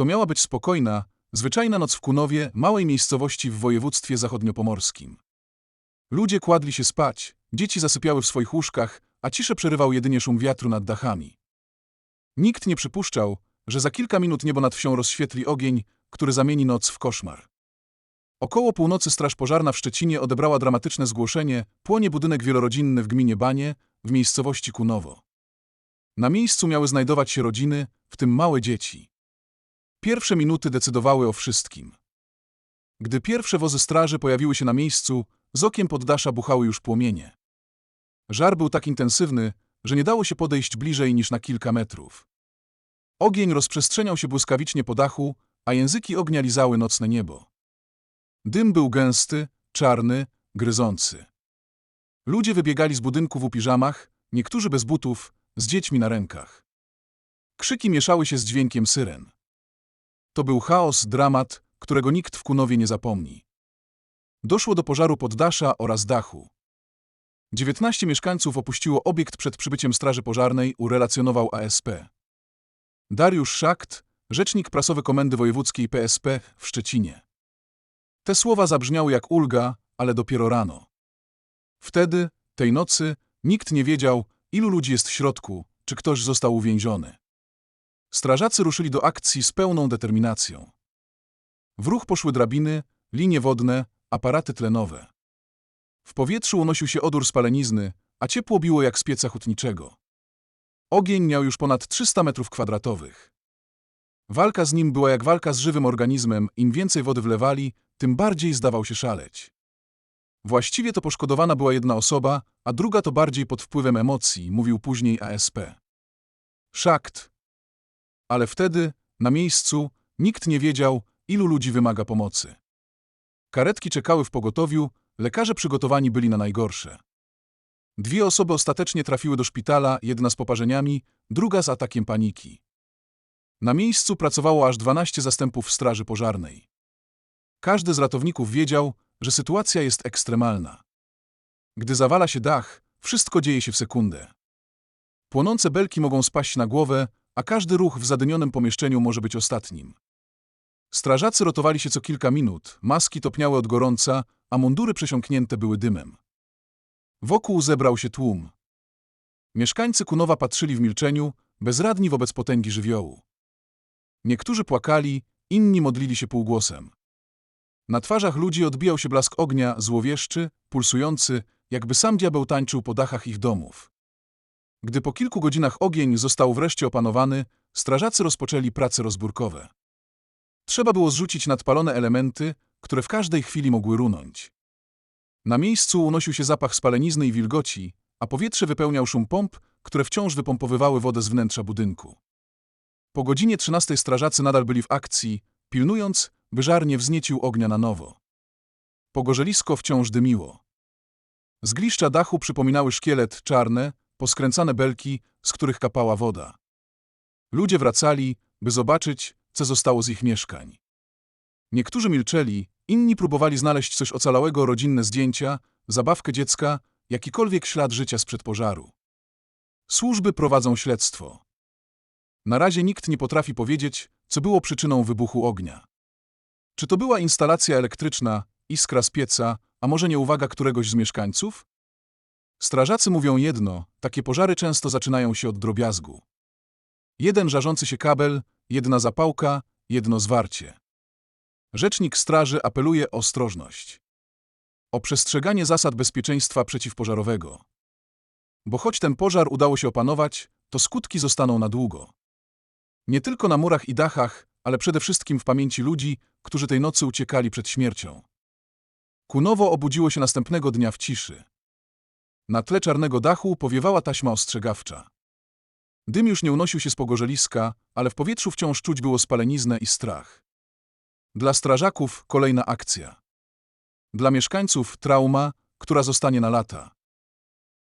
To miała być spokojna, zwyczajna noc w Kunowie, małej miejscowości w województwie zachodniopomorskim. Ludzie kładli się spać, dzieci zasypiały w swoich łóżkach, a ciszę przerywał jedynie szum wiatru nad dachami. Nikt nie przypuszczał, że za kilka minut niebo nad wsią rozświetli ogień, który zamieni noc w koszmar. Około północy Straż Pożarna w Szczecinie odebrała dramatyczne zgłoszenie płonie budynek wielorodzinny w gminie Banie, w miejscowości Kunowo. Na miejscu miały znajdować się rodziny, w tym małe dzieci. Pierwsze minuty decydowały o wszystkim. Gdy pierwsze wozy straży pojawiły się na miejscu, z okiem poddasza buchały już płomienie. Żar był tak intensywny, że nie dało się podejść bliżej niż na kilka metrów. Ogień rozprzestrzeniał się błyskawicznie po dachu, a języki ognia lizały nocne niebo. Dym był gęsty, czarny, gryzący. Ludzie wybiegali z budynku w piżamach, niektórzy bez butów, z dziećmi na rękach. Krzyki mieszały się z dźwiękiem syren. To był chaos, dramat, którego nikt w Kunowie nie zapomni. Doszło do pożaru poddasza oraz dachu. 19 mieszkańców opuściło obiekt przed przybyciem Straży Pożarnej, urelacjonował ASP. Dariusz Szakt, rzecznik prasowy Komendy Wojewódzkiej PSP w Szczecinie. Te słowa zabrzmiały jak ulga, ale dopiero rano. Wtedy, tej nocy, nikt nie wiedział, ilu ludzi jest w środku, czy ktoś został uwięziony. Strażacy ruszyli do akcji z pełną determinacją. W ruch poszły drabiny, linie wodne, aparaty tlenowe. W powietrzu unosił się odór spalenizny, a ciepło biło jak z pieca hutniczego. Ogień miał już ponad 300 metrów kwadratowych. Walka z nim była jak walka z żywym organizmem, im więcej wody wlewali, tym bardziej zdawał się szaleć. Właściwie to poszkodowana była jedna osoba, a druga to bardziej pod wpływem emocji, mówił później ASP. Szakt. Ale wtedy, na miejscu, nikt nie wiedział, ilu ludzi wymaga pomocy. Karetki czekały w pogotowiu, lekarze przygotowani byli na najgorsze. Dwie osoby ostatecznie trafiły do szpitala, jedna z poparzeniami, druga z atakiem paniki. Na miejscu pracowało aż 12 zastępów straży pożarnej. Każdy z ratowników wiedział, że sytuacja jest ekstremalna. Gdy zawala się dach, wszystko dzieje się w sekundę. Płonące belki mogą spaść na głowę, a każdy ruch w zadynionym pomieszczeniu może być ostatnim. Strażacy rotowali się co kilka minut, maski topniały od gorąca, a mundury przesiąknięte były dymem. Wokół zebrał się tłum. Mieszkańcy Kunowa patrzyli w milczeniu, bezradni wobec potęgi żywiołu. Niektórzy płakali, inni modlili się półgłosem. Na twarzach ludzi odbijał się blask ognia, złowieszczy, pulsujący, jakby sam diabeł tańczył po dachach ich domów. Gdy po kilku godzinach ogień został wreszcie opanowany, strażacy rozpoczęli prace rozburkowe. Trzeba było zrzucić nadpalone elementy, które w każdej chwili mogły runąć. Na miejscu unosił się zapach spalenizny i wilgoci, a powietrze wypełniał szum pomp, które wciąż wypompowywały wodę z wnętrza budynku. Po godzinie 13 strażacy nadal byli w akcji, pilnując, by żar nie wzniecił ognia na nowo. Pogorzelisko wciąż dymiło. Zgliszcza dachu przypominały szkielet czarne, poskręcane belki, z których kapała woda. Ludzie wracali, by zobaczyć, co zostało z ich mieszkań. Niektórzy milczeli, inni próbowali znaleźć coś ocalałego, rodzinne zdjęcia, zabawkę dziecka, jakikolwiek ślad życia sprzed pożaru. Służby prowadzą śledztwo. Na razie nikt nie potrafi powiedzieć, co było przyczyną wybuchu ognia. Czy to była instalacja elektryczna, iskra z pieca, a może nieuwaga któregoś z mieszkańców? Strażacy mówią jedno, takie pożary często zaczynają się od drobiazgu. Jeden żarzący się kabel, jedna zapałka, jedno zwarcie. Rzecznik straży apeluje o ostrożność. O przestrzeganie zasad bezpieczeństwa przeciwpożarowego. Bo choć ten pożar udało się opanować, to skutki zostaną na długo. Nie tylko na murach i dachach, ale przede wszystkim w pamięci ludzi, którzy tej nocy uciekali przed śmiercią. Kunowo obudziło się następnego dnia w ciszy. Na tle czarnego dachu powiewała taśma ostrzegawcza. Dym już nie unosił się z pogorzeliska, ale w powietrzu wciąż czuć było spaleniznę i strach. Dla strażaków kolejna akcja. Dla mieszkańców trauma, która zostanie na lata.